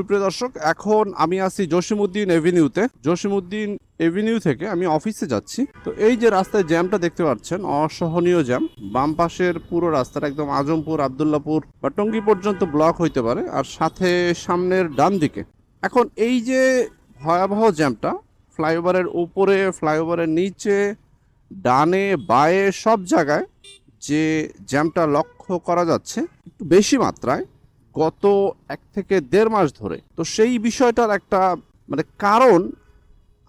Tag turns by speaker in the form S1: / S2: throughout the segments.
S1: সুপ্রিয় দর্শক, এখন আমি আছি জসিমউদ্দিন এভিনিউতে। জসিমউদ্দিন এভিনিউ থেকে আমি অফিসে যাচ্ছি। তো এই যে রাস্তায় জ্যামটা দেখতে পাচ্ছেন, অসহনীয় জ্যাম। বাম পাশের পুরো রাস্তাটা একদম আজমপুর, আবদুল্লাপুর বা টঙ্গী পর্যন্ত ব্লক হইতে পারে, আর সাথে সামনের ডান দিকে। এখন এই যে ভয়াবহ জ্যামটা, ফ্লাইওভারের উপরে, ফ্লাইওভারের নিচে, ডানে, বায়ে, সব জায়গায় যে জ্যামটা লক্ষ্য করা যাচ্ছে, একটু বেশি মাত্রায় গত এক থেকে দেড় মাস ধরে। তো সেই বিষয়টার একটা মানে কারণ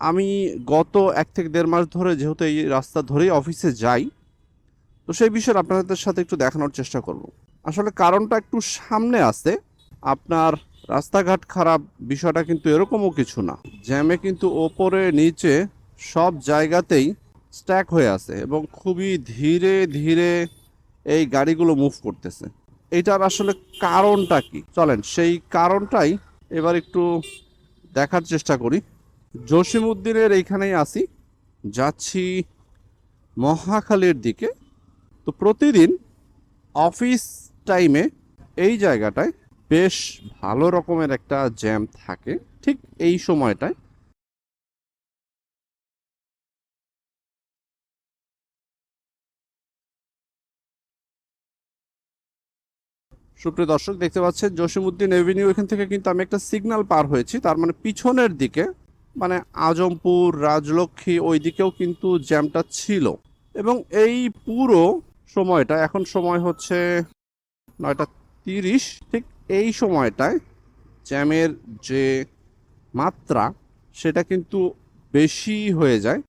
S1: আমি গত এক থেকে দেড় মাস ধরে যেহেতু এই রাস্তা ধরেই অফিসে যাই, তো সেই বিষয়ে আপনাদের সাথে একটু দেখানোর চেষ্টা করব। আসলে কারণটা একটু সামনে আসতে আপনার রাস্তাঘাট খারাপ বিষয়টা কিন্তু এরকমও কিছু না। জ্যামে কিন্তু ওপরে নিচে সব জায়গাতেই স্ট্যাক হয়ে আছে এবং খুবই ধীরে ধীরে এই গাড়িগুলো মুভ করতেছে। এটার আসলে কারণটা কি? চলেন, সেই কারণটাই এবার একটু দেখার চেষ্টা করি। জসিমউদ্দিনের এইখানেই আসি যাচ্ছি মহাখালীর দিকে। তো প্রতিদিন অফিস টাইমে এই জায়গাটায় বেশ ভালো রকমের একটা জ্যাম থাকে, ঠিক এই সময়টায়। সুপ্রিয় দর্শক, দেখতে পাচ্ছেন জসিমুদ্দিন এভিনিউ এখান থেকে কিন্তু আমি একটা সিগন্যাল পার হয়েছি। তার মানে পিছনের দিকে মানে আজমপুর, রাজলক্ষ্মী, ওই দিকেও কিন্তু জ্যামটা ছিল। এবং এই পুরো সময়টা, এখন সময় হচ্ছে নয়টা তিরিশ, ঠিক এই সময়টায় জ্যামের যে মাত্রা, সেটা কিন্তু বেশি হয়ে যায়।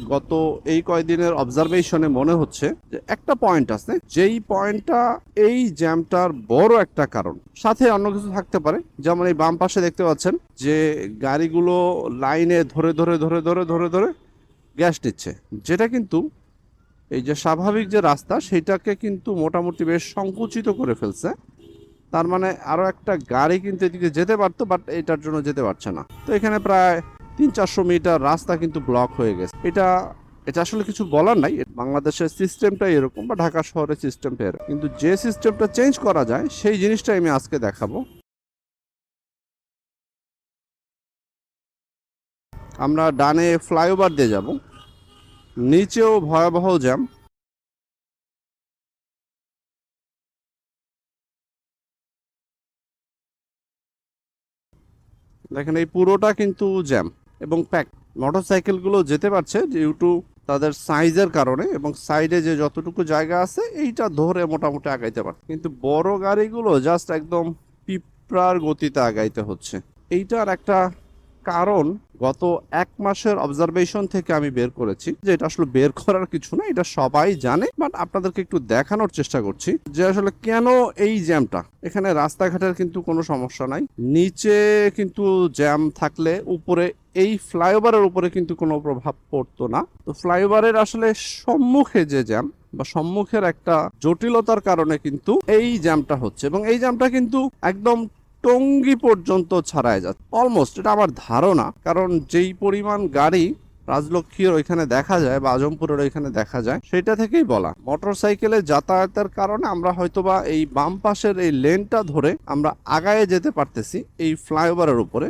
S1: গত এই কয়দিনের অবজারভেশনে মনে হচ্ছে যে একটা পয়েন্ট আছে, যেই পয়েন্টটা এই জ্যামটার বড় একটা কারণ। সাথে অন্য কিছু থাকতে পারে, যেমন এই বাম পাশে দেখতে পাচ্ছেন যে গাড়িগুলো লাইনে ধরে ধরে ধরে ধরে ধরে ধরে গ্যাস নিচ্ছে। যেটা কিন্তু এই যে স্বাভাবিক যে রাস্তা, সেটাকে কিন্তু মোটামুটি বেশ সংকুচিত করে ফেলছে। তার মানে আরও একটা গাড়ি কিন্তু এদিকে যেতে পারতো বাট এটার জন্য যেতে পারছে না। তো এখানে প্রায় তিন চারশো মিটার রাস্তা কিন্তু ব্লক হয়ে গেছে। এটা এটা আসলে কিছু বলার নাই। বাংলাদেশের সিস্টেমটা এরকম বা ঢাকা শহরের সিস্টেমটা এরকম। কিন্তু যে সিস্টেমটা চেঞ্জ করা যায়, সেই জিনিসটাই আমি আজকে দেখাবো। আমরা ডানে ফ্লাইওভার দিয়ে যাব। নিচেও ভয়াবহ জ্যাম দেখেন এই পুরোটা কিন্তু জ্যাম এবং প্যাক মোটরসাইকেলগুলো যেতে পারছে ডিউ টু তাদের সাইজের কারণে এবং সাইডে যে যতটুকু জায়গা আছে এইটা ধরে মোটামুটি আগাইতে পারে কিন্তু বড় গাড়িগুলো জাস্ট একদম পিঁপড়ার গতিতে আগাইতে হচ্ছে। এইটার একটা কারণ গত এক মাসের অবজারভেশন থেকে আমি বের করেছি যে এটা আসলে বের করার কিছু না, এটা সবাই জানে বাট আপনাদেরকে একটু দেখানোর চেষ্টা করছি যে আসলে কেন এই জ্যামটা? এখানে রাস্তাঘাটের কিন্তু কোনো সমস্যা নাই, নিচে কিন্তু জ্যাম থাকলে উপরে, এই ফ্লাইওভারের উপরে কিন্তু কোনো প্রভাব পড়তো না। তো ফ্লাইওভারের আসলে সম্মুখে যে জ্যাম বা সম্মুখের একটা জটিলতার কারণে কিন্তু এই জ্যামটা হচ্ছে এবং এই জ্যামটা কিন্তু একদম টঙ্গী পর্যন্ত ছাড়ায় যাচ্ছে। অলমোস্ট এটা আমার ধারণা, কারণ যেই পরিমাণ গাড়ি রাজলক্ষ্মীর ওইখানে দেখা যায় বা আজমপুরের ওইখানে দেখা যায়, সেটা থেকেই বলা। মোটর সাইকেলে যাতায়াতের কারণে আমরা হয়তোবা এই বাম পাশের এই লেনটা ধরে আমরা আগায়ে যেতে পারতেছি এই ফ্লাইওভারের উপরে,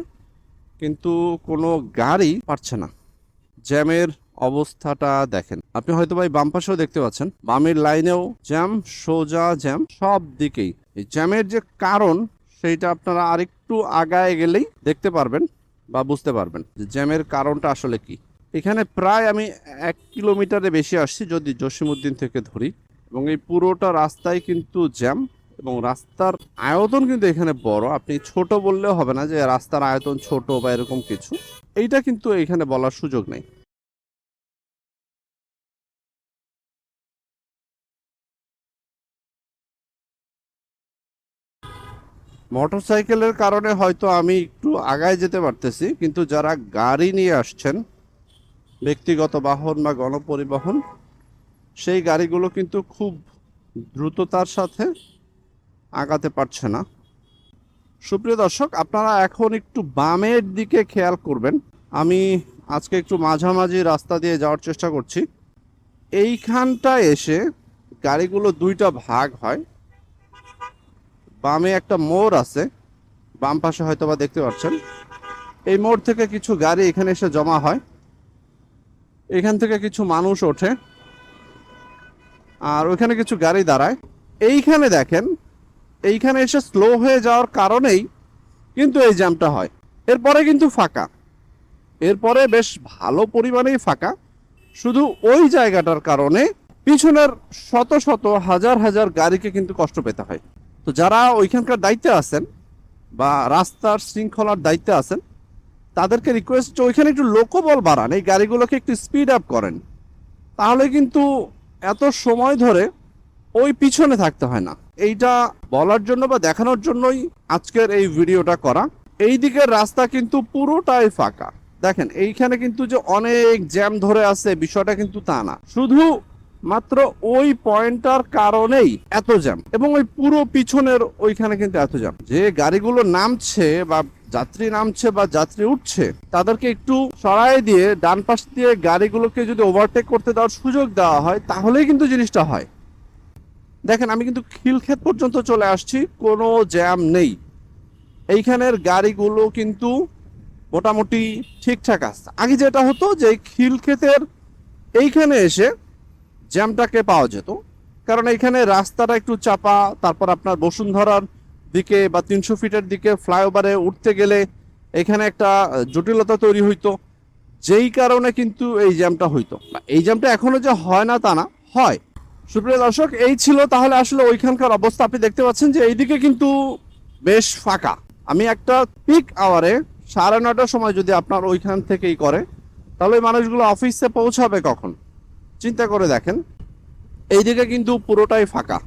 S1: কিন্তু কোনো গাড়ি পারছে না। জ্যামের অবস্থাটা দেখেন। আপনি হয়তো ভাই বাম পাশেও দেখতে পাচ্ছেন, বামের লাইনেও জ্যাম সোজা জ্যাম সব দিকেই। এই জ্যামের যে কারণ সেইটা আপনারা আরেকটু আগায় গেলেই দেখতে পারবেন বা বুঝতে পারবেন যে জ্যামের কারণটা আসলে কি। এখানে প্রায় আমি এক কিলোমিটারে বেশি আসছি যদি জসিমুদ্দিন থেকে ধরি এবং এই পুরোটা রাস্তায় কিন্তু জ্যাম এবং রাস্তার আয়তন কিন্তু এখানে বড়। আপনি ছোট বললেও হবে না যে রাস্তার আয়তন ছোট বা এরকম কিছু। এইটা কিন্তু এখানে বলার সুযোগ নেই। মোটরসাইকেলের কারণে হয়তো আমি একটু আগায় যেতে পারতেছি, কিন্তু যারা গাড়ি নিয়ে আসছেন, ব্যক্তিগত বাহন বা গণপরিবহন, সেই গাড়িগুলো কিন্তু খুব দ্রুততার সাথে আগাতে পারছে না। সুপ্রিয় দর্শক, আপনারা এখন একটু বামের দিকে খেয়াল করবেন। আমি আজকে একটু মাঝামাঝি রাস্তা দিয়ে যাওয়ার চেষ্টা করছি। এইখানটায় এসে গাড়িগুলো দুইটা ভাগ হয়। বামে একটা মোড় আছে। বাম পাশে হয়তো বা দেখতে পাচ্ছেন। এই মোড় থেকে কিছু গাড়ি এখানে এসে জমা হয়। এখান থেকে কিছু মানুষ ওঠে। আর ওইখানে কিছু গাড়ি দাঁড়ায়। এইখানে দেখেন, এইখানে এসে স্লো হয়ে যাওয়ার কারণেই কিন্তু এই জ্যামটা হয়। এরপরে কিন্তু ফাঁকা। এরপরে বেশ ভালো পরিমাণেই ফাঁকা। শুধু ওই জায়গাটার কারণে পিছনের শত শত, হাজার হাজার গাড়িকে কিন্তু কষ্ট পেতে হয়। তো যারা ওইখানকার দায়িত্বে আছেন বা রাস্তার শৃঙ্খলার দায়িত্বে আছেন, তাদেরকে রিকোয়েস্ট ওইখানে একটু লোকবল বাড়ান, এই গাড়িগুলোকে একটু স্পিড আপ করেন। তাহলে কিন্তু এত সময় ধরে ওই পিছনে থাকতে হয় না। এইটা বলার জন্য বা দেখানোর জন্যই আজকের এই ভিডিওটা করা। এই দিকের রাস্তা কিন্তু পুরোটাই ফাঁকা। দেখেন, এইখানে কিন্তু যে অনেক জ্যাম ধরে আছে, বিষয়টা কিন্তু তা না। শুধু মাত্র ওই পয়েন্টটার কারণেই এত জ্যাম। এবং ওই পুরো পিছনের ওইখানে কিন্তু এত জ্যাম। যে গাড়িগুলো নামছে বা যাত্রী নামছে বা যাত্রী উঠছে, তাদেরকে একটু সরাই দিয়ে ডান পাশ দিয়ে গাড়িগুলোকে যদি ওভারটেক করতে দেওয়ার সুযোগ দেওয়া হয়, তাহলেই কিন্তু জিনিসটা হয়। দেখেন, আমি কিন্তু খিলক্ষেত পর্যন্ত চলে আসছি, কোনো জ্যাম নেই। এইখানের গাড়িগুলো কিন্তু মোটামুটি ঠিকঠাক আসছে আগে যেটা হতো যে খিলক্ষেতের এইখানে এসে জ্যামটাকে পাওয়া যেত। কারণ এইখানে রাস্তাটা একটু চাপা, তারপর আপনার বসুন্ধরার দিকে বা তিনশো ফিটের দিকে ফ্লাইওভারে উঠতে গেলে এখানে একটা জটিলতা তৈরি হইতো, যেই কারণে কিন্তু এই জ্যামটা হইতো। এই জ্যামটা এখনও যে হয় না তা না, হয়। সুপ্রিয় দর্শক, এই ছিল তাহলে আসলে ওইখানকার অবস্থা। আপনি দেখতে পাচ্ছেন যে এইদিকে কিন্তু বেশ ফাঁকা। আমি একটা পিক আওয়ারে সাড়ে নটার সময় যদি আপনার ওইখান থেকেই করে, তাহলে মানুষগুলো অফিসে পৌঁছাবে কখন? চিন্তা করে দেখেন। এইদিকে কিন্তু পুরোটাই ফাঁকা।